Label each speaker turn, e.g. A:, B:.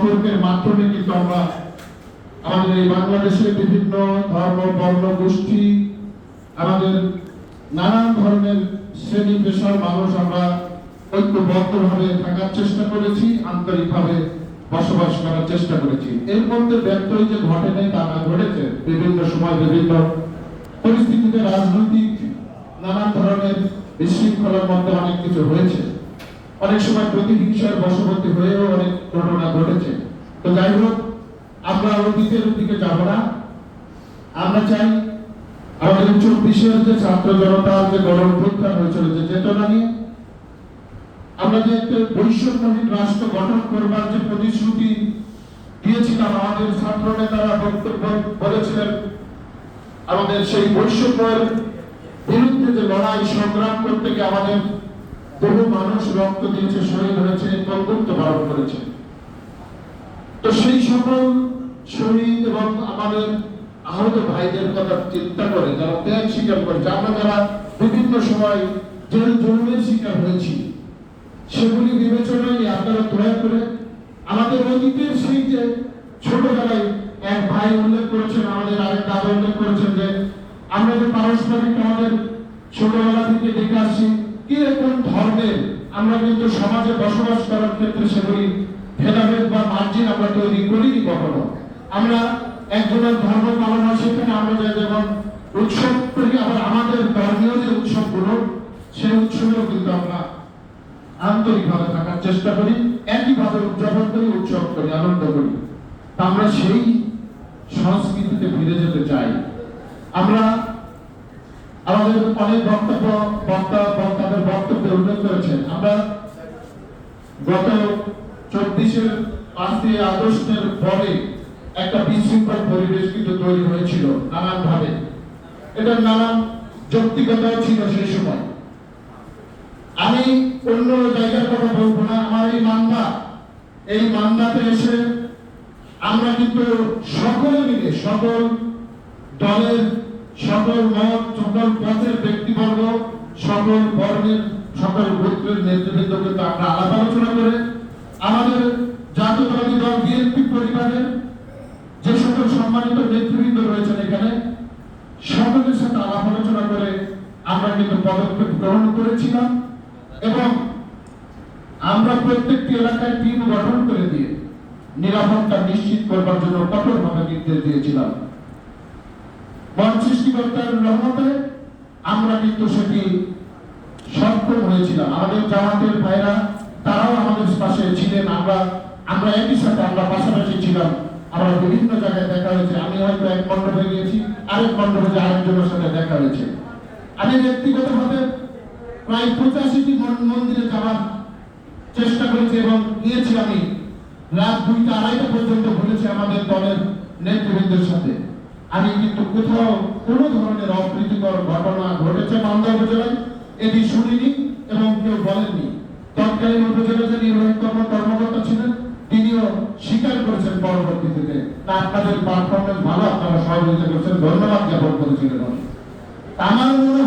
A: সম্পর্কের মাধ্যমে কিন্তু আমরা আমাদের এই বাংলাদেশের বিভিন্ন ধর্ম, বর্ণ, গোষ্ঠী, আমাদের নানান ধরনের শ্রেণি, পেশার মানুষ আমরা ঐক্যবদ্ধভাবে থাকার চেষ্টা করেছি, আন্তরিকভাবে বসবাস করার চেষ্টা করেছি। এর মধ্যে ব্যর্থই যে ঘটে নাই তা না ঘটেছে। বিভিন্ন সময় বিভিন্ন পরিস্থিতিতে রাজনৈতিক নানান ধরনের বিশৃঙ্খলার মধ্যে অনেক কিছু হয়েছে। অনেক সময় প্রতিহিংসার বশবর্তী হয়েও অনেক ঘটনা ঘটেছে। তো যাই হোক, আমরা অতীতের দিকে যাব না। আমরা চাই আমাদের চব্বিশের যে ছাত্র জনতার যে গরম গণঅভ্যুত্থান হয়েছিল, যে চেতনা নিয়ে, আমরা যে একটা বৈষম্যহীন রাষ্ট্র গঠন করবার যে প্রতিশ্রুতি দিয়েছিলাম, আমাদের ছাত্র নেতারা বক্তব্য বলেছিলেন, আমাদের সেই বৈষম্যের বিরুদ্ধে যে লড়াই, সংগ্রাম করতে গিয়ে আমাদের বহু মানুষ রক্ত দিয়েছে, শহীদ হয়েছে বন্ধুত্ব পালন করেছে। তো সেই সকল শহীদ এবং আমাদের আহত ভাইদের কথা চিন্তা করে, যারা ত্যাগ স্বীকার করেছে আমরা যারা বিভিন্ন সময় জেল জুলুমের শিকার হয়েছি, সেগুলি বিবেচনায় নিয়ে আপনারা দয়া করে আমাদের অতীতের সেই যে ছোটবেলায় এক ভাই উল্লেখ করেছেন, আমাদের আরেক দাদা উল্লেখ করেছেন যে, আমরা যে পারস্পরিক আমাদের ছোটবেলা থেকে দেখে আসছি কোন ধর্মের আমরা কিন্তু সমাজে বসবাস করার ক্ষেত্রে সেগুলি ভেদাভেদ বা মার্জিন আমরা তৈরি করিনি কখনো। আমরা একজনের ধর্ম পালন হয় সেখানে আমরা যেমন উৎসব করি, আবার আমাদের ধর্মীয় যে উৎসবগুলো, সেই উৎসবেও কিন্তু আমরা আন্তরিকভাবে থাকার চেষ্টা করি, একইভাবে উদযাপন করি, উৎসব করি, আনন্দ করি। আমরা সেই সংস্কৃতিতে ফিরে যেতে চাই। আমরা আমাদের অনেক বক্তব্য, বক্তা বক্তব্যে উল্লেখ করেছেন। আমরা গত চব্বিশের পাঁচই আগস্টের পরে একটা বিশৃঙ্খল পরিবেশ কিন্তু তৈরি হয়েছিল নানান ভাবে এটার নানান যৌক্তিকতাও ছিল সেই সময়। আমি অন্য জায়গার কথা বলব না, আমার এই মান্দা এই মান্দাতে এসে আমরা কিন্তু সকলে মিলে, সকল দলের, সকল মত, সকল পথের ব্যক্তিবর্গ, সকল বর্ণের সকল গোত্রের নেতৃবৃন্দ কিন্তু আমরা আলাপ আলোচনা করে আমাদের জাতীয়তাবাদী দল বিএনপি পরিবারের যে সকল সম্মানিত নেতৃবৃন্দ রয়েছেন এখানে, সকলের সাথে আলাপ আলোচনা করে আমরা কিন্তু পদক্ষেপ গ্রহণ করেছিলাম এবং আমরা প্রত্যেকটি এলাকায় টিম গঠন করে দিয়ে নিরাপত্তা নিশ্চিত করবার জন্য কঠোরভাবে নির্দেশ দিয়েছিলাম। মন সৃষ্টিকর্তার রহমতে আমরা কিন্তু সেটি হয়েছিলাম আমাদের জামাতের ভাইরা, তারাও আমাদের পাশে ছিলেন। আমরা আমরা একই সাথে আমরা পাশাপাশি ছিলাম। আমরা বিভিন্ন জায়গায় দেখা হয়েছে। আমি হয়তো এক মণ্ডপে গিয়েছি, আরেক মণ্ডপে আরেকজনের সাথে দেখা হয়েছে। আমি ব্যক্তিগতভাবে প্রায় পঁচাশিটি মন্দিরে যাওয়ার চেষ্টা করেছি এবং গিয়েছি আমি। রাত দুইটা, আড়াইটা পর্যন্ত ঘুরেছি আমাদের দলের নেতৃবৃন্দের সাথে। আমি কিন্তু কোথাও কোনো ধরনের অপ্রীতিকর ঘটনা ঘটেছে মালদা উপজেলায়, এটি শুনিনি। এবং কেউ বলেননি। তৎকালীন উপজেলা যে নির্বাহী কর্ম কর্মকর্তা ছিলেন, তিনিও স্বীকার করেছেন পরবর্তীতে আপনাদের পারফরমেন্স ভালো আপনারা সহযোগিতা করেছেন। ধন্যবাদ জ্ঞাপন করেছিলেন। আমার মনে